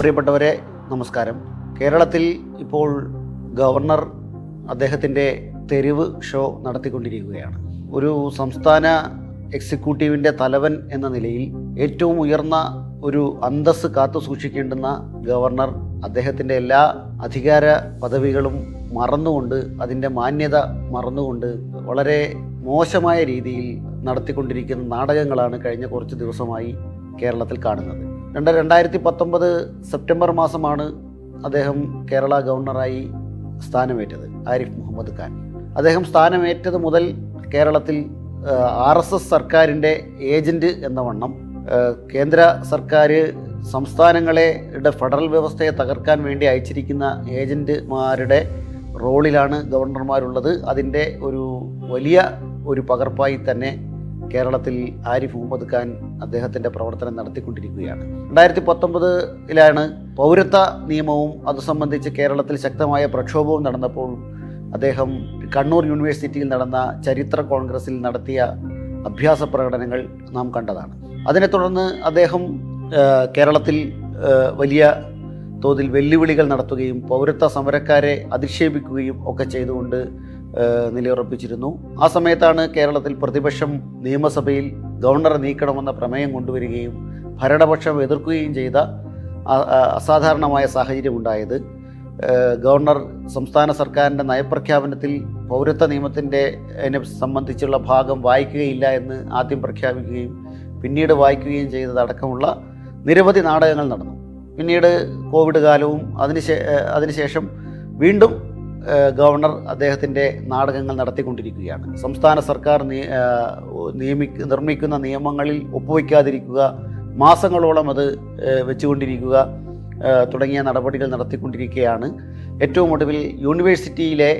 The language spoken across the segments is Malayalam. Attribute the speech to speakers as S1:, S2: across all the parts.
S1: പ്രിയപ്പെട്ടവരെ നമസ്കാരം. കേരളത്തിൽ ഇപ്പോൾ ഗവർണർ അദ്ദേഹത്തിന്റെ തെരുവ് ഷോ നടത്തിക്കൊണ്ടിരിക്കുകയാണ്. ഒരു സംസ്ഥാന എക്സിക്യൂട്ടീവിന്റെ തലവൻ എന്ന നിലയിൽ ഏറ്റവും ഉയർന്ന ഒരു അന്തസ് കാത്തു സൂക്ഷിക്കേണ്ടുന്ന ഗവർണർ അദ്ദേഹത്തിന്റെ എല്ലാ അധികാര പദവികളും മറന്നുകൊണ്ട് അതിന്റെ മാന്യത മറന്നുകൊണ്ട് വളരെ മോശമായ രീതിയിൽ നടത്തിക്കൊണ്ടിരിക്കുന്ന നാടകങ്ങളാണ് കഴിഞ്ഞ കുറച്ച് ദിവസമായി കേരളത്തിൽ കാണുന്നത്. രണ്ട് രണ്ടായിരത്തി പത്തൊമ്പത് സെപ്റ്റംബർ മാസമാണ് അദ്ദേഹം കേരള ഗവർണറായി സ്ഥാനമേറ്റത് ആരിഫ് മുഹമ്മദ് ഖാൻ. അദ്ദേഹം സ്ഥാനമേറ്റത് മുതൽ കേരളത്തിൽ ആർ എസ് എസ് സർക്കാരിന്റെ ഏജന്റ് എന്ന വണ്ണം കേന്ദ്ര സർക്കാർ സംസ്ഥാനങ്ങളെ ഫെഡറൽ വ്യവസ്ഥയെ തകർക്കാൻ വേണ്ടി അയച്ചിരിക്കുന്ന ഏജന്റുമാരുടെ റോളിലാണ് ഗവർണർമാരുള്ളത്. അതിന്റെ ഒരു വലിയ ഒരു പകർപ്പായി തന്നെ കേരളത്തിൽ ആരിഫ് മുഹമ്മദ് ഖാൻ അദ്ദേഹത്തിന്റെ പ്രവർത്തനം നടത്തിക്കൊണ്ടിരിക്കുകയാണ്. രണ്ടായിരത്തി പത്തൊമ്പതിലാണ് പൗരത്വ നിയമവും അത് സംബന്ധിച്ച് കേരളത്തിൽ ശക്തമായ പ്രക്ഷോഭവും നടന്നപ്പോൾ അദ്ദേഹം കണ്ണൂർ യൂണിവേഴ്സിറ്റിയിൽ നടന്ന ചരിത്ര കോൺഗ്രസിൽ നടത്തിയ അഭ്യാസ പ്രകടനങ്ങൾ നാം കണ്ടതാണ്. അതിനെ തുടർന്ന് അദ്ദേഹം കേരളത്തിൽ വലിയ തോതിൽ വെല്ലുവിളികൾ നടത്തുകയും പൗരത്വ സമരക്കാരെ അധിക്ഷേപിക്കുകയും ഒക്കെ ചെയ്തുകൊണ്ട് നിലയുറപ്പിച്ചിരുന്നു. ആ സമയത്താണ് കേരളത്തിൽ പ്രതിപക്ഷം നിയമസഭയിൽ ഗവർണറെ നീക്കണമെന്ന പ്രമേയം കൊണ്ടുവരികയും ഭരണപക്ഷം എതിർക്കുകയും ചെയ്ത അസാധാരണമായ സാഹചര്യം ഉണ്ടായത്. ഗവർണർ സംസ്ഥാന സർക്കാരിന്റെ നയപ്രഖ്യാപനത്തിൽ പൗരത്വ നിയമത്തിന്റെ സംബന്ധിച്ചുള്ള ഭാഗം വായിക്കുകയില്ല എന്ന് ആദ്യം പ്രഖ്യാപിക്കുകയും പിന്നീട് വായിക്കുകയും ചെയ്തതടക്കമുള്ള നിരവധി നാടകങ്ങൾ നടന്നു. പിന്നീട് കോവിഡ് കാലവും അതിന് ശേഷം അതിനുശേഷം വീണ്ടും ഗവർണർ അദ്ദേഹത്തിന്റെ നാടകങ്ങൾ നടത്തിക്കൊണ്ടിരിക്കുകയാണ്. സംസ്ഥാന സർക്കാർ നിയമി നിർമ്മിക്കുന്ന നിയമങ്ങളിൽ ഒപ്പുവയ്ക്കാതിരിക്കുക മാസങ്ങളോളം അത് വെച്ചുകൊണ്ടിരിക്കുക തുടങ്ങിയ നടപടികൾ നടത്തിക്കൊണ്ടിരിക്കുകയാണ്. ഏറ്റവും ഒടുവിൽ യൂണിവേഴ്സിറ്റിയിലെ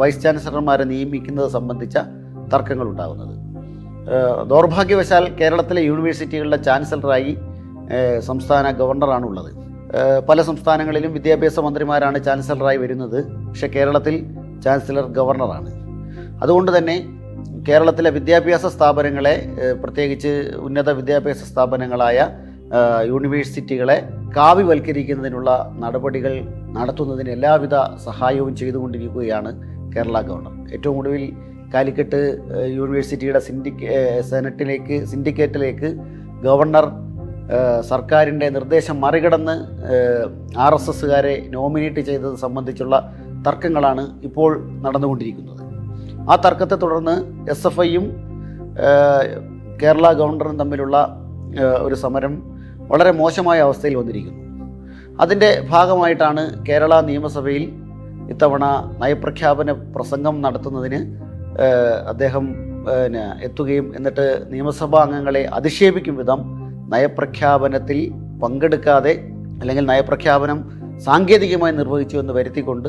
S1: വൈസ് ചാൻസലർമാരെ നിയമിക്കുന്നത് സംബന്ധിച്ച തർക്കങ്ങൾ ഉണ്ടാകുന്നത്. ദൗർഭാഗ്യവശാൽ കേരളത്തിലെ യൂണിവേഴ്സിറ്റികളുടെ ചാൻസലറായി സംസ്ഥാന ഗവർണറാണുള്ളത്. പല സംസ്ഥാനങ്ങളിലും വിദ്യാഭ്യാസ മന്ത്രിമാരാണ് ചാൻസലറായി വരുന്നത്. പക്ഷേ കേരളത്തിൽ ചാൻസലർ ഗവർണറാണ്. അതുകൊണ്ട് തന്നെ കേരളത്തിലെ വിദ്യാഭ്യാസ സ്ഥാപനങ്ങളെ പ്രത്യേകിച്ച് ഉന്നത വിദ്യാഭ്യാസ സ്ഥാപനങ്ങളായ യൂണിവേഴ്സിറ്റികളെ കാവ്യവൽക്കരിക്കുന്നതിനുള്ള നടപടികൾ നടത്തുന്നതിന് എല്ലാവിധ സഹായവും ചെയ്തുകൊണ്ടിരിക്കുകയാണ് കേരള ഗവർണർ. ഏറ്റവും ഒടുവിൽ കാലിക്കറ്റ് യൂണിവേഴ്സിറ്റിയുടെ സിൻഡിക്കേ സെനറ്റിലേക്ക് സിൻഡിക്കേറ്റിലേക്ക് ഗവർണർ സർക്കാരിന്റെ നിർദ്ദേശം മറികടന്ന് ആർ എസ് എസ്സുകാരെ നോമിനേറ്റ് ചെയ്തത് സംബന്ധിച്ചുള്ള തർക്കങ്ങളാണ് ഇപ്പോൾ നടന്നുകൊണ്ടിരിക്കുന്നത്. ആ തർക്കത്തെ തുടർന്ന് എസ് എഫ് ഐയും കേരള ഗവർണറും തമ്മിലുള്ള ഒരു സമരം വളരെ മോശമായ അവസ്ഥയിൽ വന്നിരിക്കുന്നു. അതിന്റെ ഭാഗമായിട്ടാണ് കേരള നിയമസഭയിൽ ഇത്തവണ നയപ്രഖ്യാപന പ്രസംഗം നടത്തുന്നതിന് അദ്ദേഹം എത്തുകയും എന്നിട്ട് നിയമസഭാ അംഗങ്ങളെ അധിക്ഷേപിക്കും വിധം നയപ്രഖ്യാപനത്തിൽ പങ്കെടുക്കാതെ അല്ലെങ്കിൽ നയപ്രഖ്യാപനം സാങ്കേതികമായി നിർവഹിച്ചു എന്ന് വരുത്തിക്കൊണ്ട്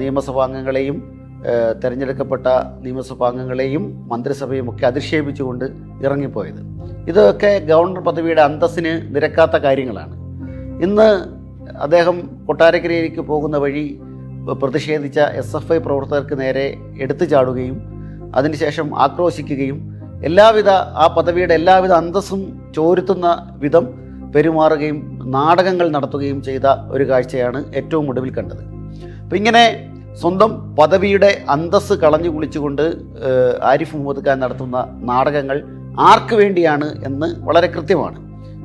S1: നിയമസഭാംഗങ്ങളെയും തിരഞ്ഞെടുക്കപ്പെട്ട നിയമസഭാംഗങ്ങളെയും മന്ത്രിസഭയും ഒക്കെ അധിക്ഷേപിച്ചുകൊണ്ട് ഇറങ്ങിപ്പോയത്. ഇതൊക്കെ ഗവർണർ പദവിയുടെ അന്തസ്സിന് നിരക്കാത്ത കാര്യങ്ങളാണ്. ഇന്ന് അദ്ദേഹം കൊട്ടാരക്കരയിലേക്ക് പോകുന്ന വഴി പ്രതിഷേധിച്ച എസ് എഫ് ഐ പ്രവർത്തകർക്ക് നേരെ എടുത്തു ചാടുകയും അതിനുശേഷം ആക്രോശിക്കുകയും എല്ലാവിധ ആ പദവിയുടെ എല്ലാവിധ അന്തസ്സും ചോരുത്തുന്ന വിധം പെരുമാറുകയും നാടകങ്ങൾ നടത്തുകയും ചെയ്ത ഒരു കാഴ്ചയാണ് ഏറ്റവും ഒടുവിൽ കണ്ടത്. അപ്പം ഇങ്ങനെ സ്വന്തം പദവിയുടെ അന്തസ്സ് കളഞ്ഞു കുളിച്ചുകൊണ്ട് ആരിഫ് മുഹമ്മദ് ഖാൻ നടത്തുന്ന നാടകങ്ങൾ ആർക്ക് വേണ്ടിയാണ് എന്ന് വളരെ കൃത്യമാണ്.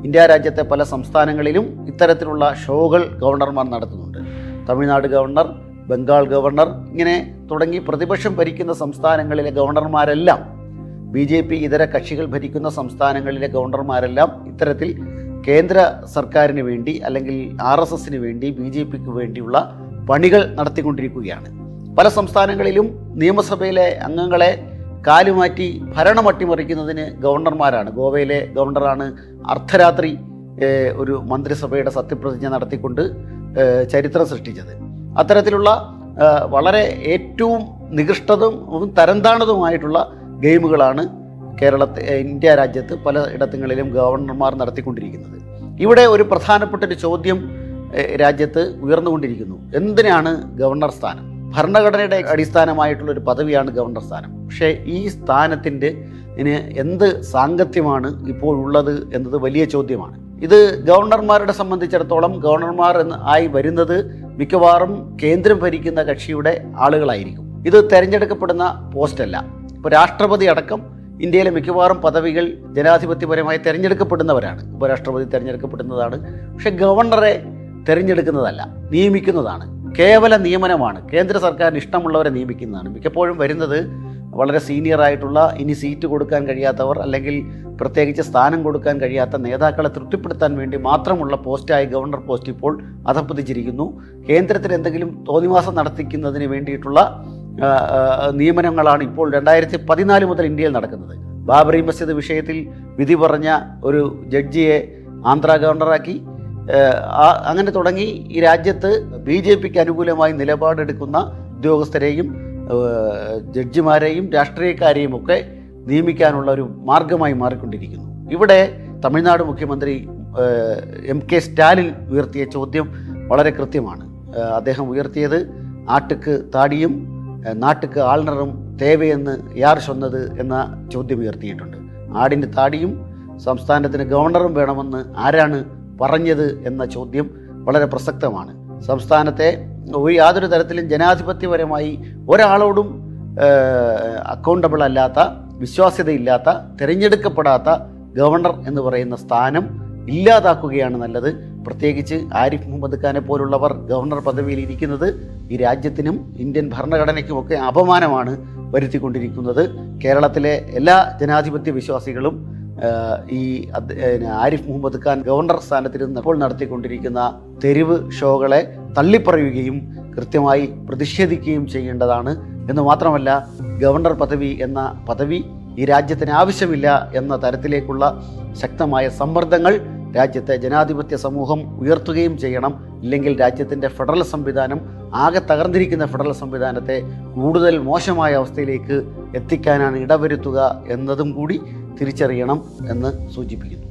S1: ഇന്ത്യ രാജ്യത്തെ പല സംസ്ഥാനങ്ങളിലും ഇത്തരത്തിലുള്ള ഷോകൾ ഗവർണർമാർ നടത്തുന്നുണ്ട്. തമിഴ്നാട് ഗവർണർ ബംഗാൾ ഗവർണർ ഇങ്ങനെ തുടങ്ങി പ്രതിപക്ഷം ഭരിക്കുന്ന സംസ്ഥാനങ്ങളിലെ ഗവർണർമാരെല്ലാം ബി ജെ പി ഇതര കക്ഷികൾ ഭരിക്കുന്ന സംസ്ഥാനങ്ങളിലെ ഗവർണർമാരെല്ലാം ഇത്തരത്തിൽ കേന്ദ്ര സർക്കാരിന് വേണ്ടി അല്ലെങ്കിൽ ആർ എസ് എസിന് വേണ്ടി ബി ജെ പിക്ക് വേണ്ടിയുള്ള പണികൾ നടത്തിക്കൊണ്ടിരിക്കുകയാണ്. പല സംസ്ഥാനങ്ങളിലും നിയമസഭയിലെ അംഗങ്ങളെ കാലുമാറ്റി ഭരണം അട്ടിമറിക്കുന്നതിന് ഗവർണർമാരാണ്. ഗോവയിലെ ഗവർണറാണ് അർദ്ധരാത്രി ഒരു മന്ത്രിസഭയുടെ സത്യപ്രതിജ്ഞ നടത്തിക്കൊണ്ട് ചരിത്രം സൃഷ്ടിച്ചത്. അത്തരത്തിലുള്ള വളരെ ഏറ്റവും നികൃഷ്ടതും തരംതാണതുമായിട്ടുള്ള ഗെയിമുകളാണ് കേരളത്തെ ഇന്ത്യ രാജ്യത്ത് പല ഇടത്തുകളിലും ഗവർണർമാർ നടത്തിക്കൊണ്ടിരിക്കുന്നത്. ഇവിടെ ഒരു പ്രധാനപ്പെട്ട ഒരു ചോദ്യം രാജ്യത്ത് ഉയർന്നുകൊണ്ടിരിക്കുന്നു. എന്തിനാണ് ഗവർണർ സ്ഥാനം? ഭരണഘടനയുടെ അടിസ്ഥാനമായിട്ടുള്ള ഒരു പദവിയാണ് ഗവർണർ സ്ഥാനം. പക്ഷേ ഈ സ്ഥാനത്തിന്റെ എന്ത് സാങ്കത്യമാണ് ഇപ്പോൾ ഉള്ളത് എന്നത് വലിയ ചോദ്യമാണ്. ഇത് ഗവർണർമാരുടെ സംബന്ധിച്ചിടത്തോളം ഗവർണർമാർ എന്ന് ആയി വരുന്നത് മിക്കവാറും കേന്ദ്രം ഭരിക്കുന്ന കക്ഷിയുടെ ആളുകളായിരിക്കും. ഇത് തെരഞ്ഞെടുക്കപ്പെടുന്ന പോസ്റ്റല്ല. ഇപ്പോൾ രാഷ്ട്രപതി അടക്കം ഇന്ത്യയിലെ മിക്കവാറും പദവികൾ ജനാധിപത്യപരമായി തിരഞ്ഞെടുക്കപ്പെടുന്നവരാണ്. ഉപരാഷ്ട്രപതി തിരഞ്ഞെടുക്കപ്പെടുന്നതാണ്. പക്ഷെ ഗവർണറെ തിരഞ്ഞെടുക്കുന്നതല്ല നിയമിക്കുന്നതാണ്. കേവല നിയമനമാണ്. കേന്ദ്ര സർക്കാരിന് ഇഷ്ടമുള്ളവരെ നിയമിക്കുന്നതാണ്. മിക്കപ്പോഴും വരുന്നത് വളരെ സീനിയർ ആയിട്ടുള്ള ഇനി സീറ്റ് കൊടുക്കാൻ കഴിയാത്തവർ അല്ലെങ്കിൽ പ്രത്യേകിച്ച് സ്ഥാനം കൊടുക്കാൻ കഴിയാത്ത നേതാക്കളെ തൃപ്തിപ്പെടുത്താൻ വേണ്ടി മാത്രമുള്ള പോസ്റ്റായി ഗവർണർ പോസ്റ്റ് ഇപ്പോൾ അധപ്പതിച്ചിരിക്കുന്നു കേന്ദ്രത്തിൽ എന്തെങ്കിലും തോന്നിവാസം നടത്തിക്കുന്നതിന് വേണ്ടിയിട്ടുള്ള നിയമനങ്ങളാണ് ഇപ്പോൾ രണ്ടായിരത്തി പതിനാല് മുതൽ ഇന്ത്യയിൽ നടക്കുന്നത്. ബാബറി മസ്ജിദ് വിഷയത്തിൽ വിധി പറഞ്ഞ ഒരു ജഡ്ജിയെ ആന്ധ്ര ഗവർണറാക്കി അങ്ങനെ തുടങ്ങി ഈ രാജ്യത്ത് ബി ജെ പിക്ക് അനുകൂലമായി നിലപാടെടുക്കുന്ന ഉദ്യോഗസ്ഥരെയും ജഡ്ജിമാരെയും രാഷ്ട്രീയക്കാരെയും ഒക്കെ നിയമിക്കാനുള്ള ഒരു മാർഗമായി മാറിക്കൊണ്ടിരിക്കുന്നു. ഇവിടെ തമിഴ്നാട് മുഖ്യമന്ത്രി എം കെ സ്റ്റാലിൻ ഉയർത്തിയ ചോദ്യം വളരെ കൃത്യമാണ്. അദ്ദേഹം ഉയർത്തിയത് ആട്ടുക്ക് താടിയും നാട്ടുക്ക് ആൾണറും തേവയെന്ന് യാർ ചൊന്നത് എന്ന ചോദ്യം ഉയർത്തിയിട്ടുണ്ട്. ആടിന് താടിയും സംസ്ഥാനത്തിന് ഗവർണറും വേണമെന്ന് ആരാണ് പറഞ്ഞത് എന്ന ചോദ്യം വളരെ പ്രസക്തമാണ്. സംസ്ഥാനത്തെ ഒരു യാതൊരു തരത്തിലും ജനാധിപത്യപരമായി ഒരാളോടും അക്കൗണ്ടബിൾ അല്ലാത്ത വിശ്വാസ്യതയില്ലാത്ത തിരഞ്ഞെടുക്കപ്പെടാത്ത ഗവർണർ എന്ന് പറയുന്ന സ്ഥാനം ഇല്ലാതാക്കുകയാണ് നല്ലത്. പ്രത്യേകിച്ച് ആരിഫ് മുഹമ്മദ് ഖാനെ പോലുള്ളവർ ഗവർണർ പദവിയിൽ ഇരിക്കുന്നത് ഈ രാജ്യത്തിനും ഇന്ത്യൻ ഭരണഘടനയ്ക്കുമൊക്കെ അപമാനമാണ് വരുത്തിക്കൊണ്ടിരിക്കുന്നത്. കേരളത്തിലെ എല്ലാ ജനാധിപത്യ വിശ്വാസികളും ഈ ആരിഫ് മുഹമ്മദ് ഖാൻ ഗവർണർ സ്ഥാനത്തിരുന്ന് ഇപ്പോൾ നടത്തിക്കൊണ്ടിരിക്കുന്ന തെരുവ് ഷോകളെ തള്ളിപ്പറയുകയും കൃത്യമായി പ്രതിഷേധിക്കുകയും ചെയ്യേണ്ടതാണ്. എന്ന് മാത്രമല്ല ഗവർണർ പദവി എന്ന പദവി ഈ രാജ്യത്തിന് ആവശ്യമില്ല എന്ന തരത്തിലേക്കുള്ള ശക്തമായ സമ്മർദ്ദങ്ങൾ രാജ്യത്തെ ജനാധിപത്യ സമൂഹം ഉയർത്തുകയും ചെയ്യണം. ഇല്ലെങ്കിൽ രാജ്യത്തിന്റെ ഫെഡറൽ സംവിധാനം ആകെ തകർന്നിരിക്കുന്ന ഫെഡറൽ സംവിധാനത്തെ കൂടുതൽ മോശമായ അവസ്ഥയിലേക്ക് എത്തിക്കാനാണ് ഇടവരുത്തുക എന്നതും കൂടി തിരിച്ചറിയണം എന്ന് സൂചിപ്പിക്കുന്നു.